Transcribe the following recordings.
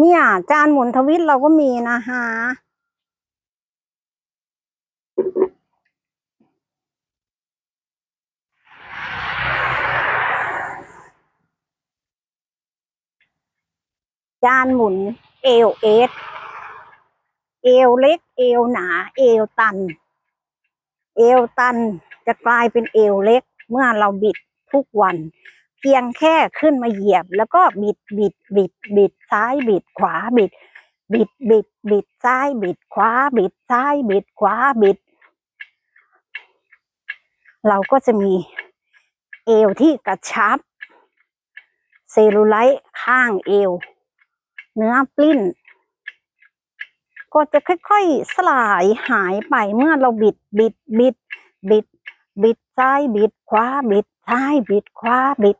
เนี่ย จานหมุนทวิตเราก็มีนะคะจานหมุนเอวเอสเอวเล็ก เอวหนา เอวตัน เอวตันจะกลายเป็นเอวเล็กเมื่อเราบิดทุกวัน เพียงแค่ขึ้นมาเหยียบ แล้วก็บิดบิดบิดบิดซ้ายบิดขวาบิด บิดบิดบิดซ้ายบิดขวาบิดซ้ายบิดขวาบิด เราก็จะมีเอวที่กระชับ เซลลูไลท์ข้างเอว เนื้อปลิ้น ก็จะค่อยๆ สลายหายไปเมื่อเราบิดบิดบิดบิดบิดซ้ายบิดขวาบิดซ้ายบิดขวาบิด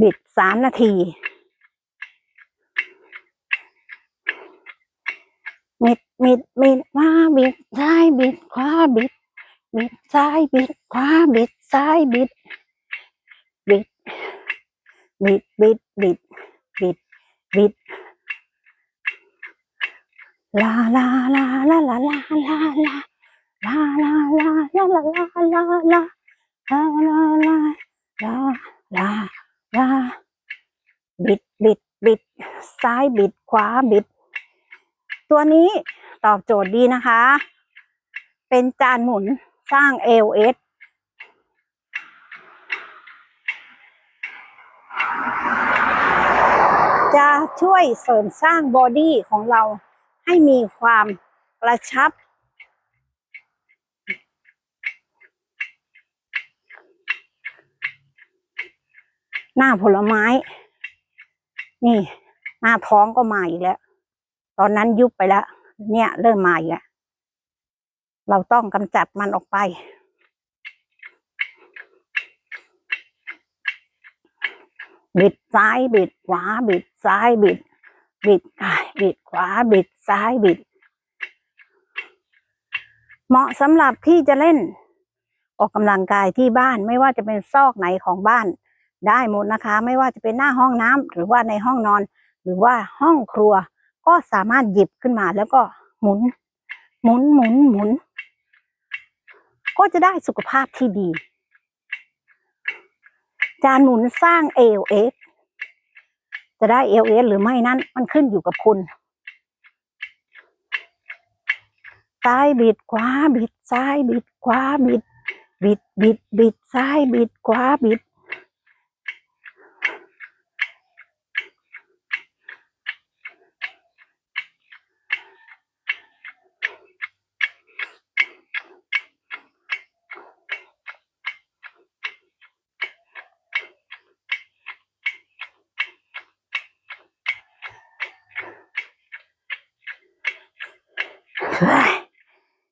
บิดสามนาที บิดบิดบิดมาบิดซ้ายบิดขวาบิด บิดซ้ายบิดขวาบิดซ้ายบิด บิด บิดบิดบิดบิดบิดลาลาลาลาลาลาลาลาลาลาลาลาลาลาลาลาลาลาลา ลาลาลาลาบิดบิดบิด ซ้ายบิดขวาบิด ตัวนี้ตอบโจทย์ดีนะคะ เป็นจานหมุนสร้าง LS จะช่วยเสริมสร้างบอดี้ของเราให้มีความกระชับ หน้าผลไม้ นี่ หน้าท้องก็มาอีกแล้ว ตอนนั้นยุบไปแล้ว เนี่ย เริ่มมาอีกแล้วเราต้องกำจัดมันออกไป บิดซ้ายบิดขวาบิดซ้ายบิด บิดซ้ายบิดขวาบิดซ้ายบิด เหมาะสำหรับที่จะเล่น ออกกำลังกายที่บ้านไม่ว่าจะเป็นซอกไหนของบ้าน ได้หมดนะคะ ไม่ว่าจะเป็นหน้าห้องน้ำหรือว่าในห้องนอน หรือว่าห้องครัว ก็สามารถหยิบขึ้นมาแล้วก็หมุน หมุนหมุนหมุน ก็จะได้สุขภาพที่ดี จานหมุนสร้าง ALS จะได้ ALS หรือไม่นั้น มันขึ้นอยู่กับคุณซ้ายบิดขวาบิดซ้ายบิดขวาบิด บิดบิดบิดซ้ายบิดขวาบิด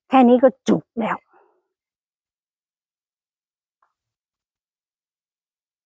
แค่นี้ก็จุกแล้ว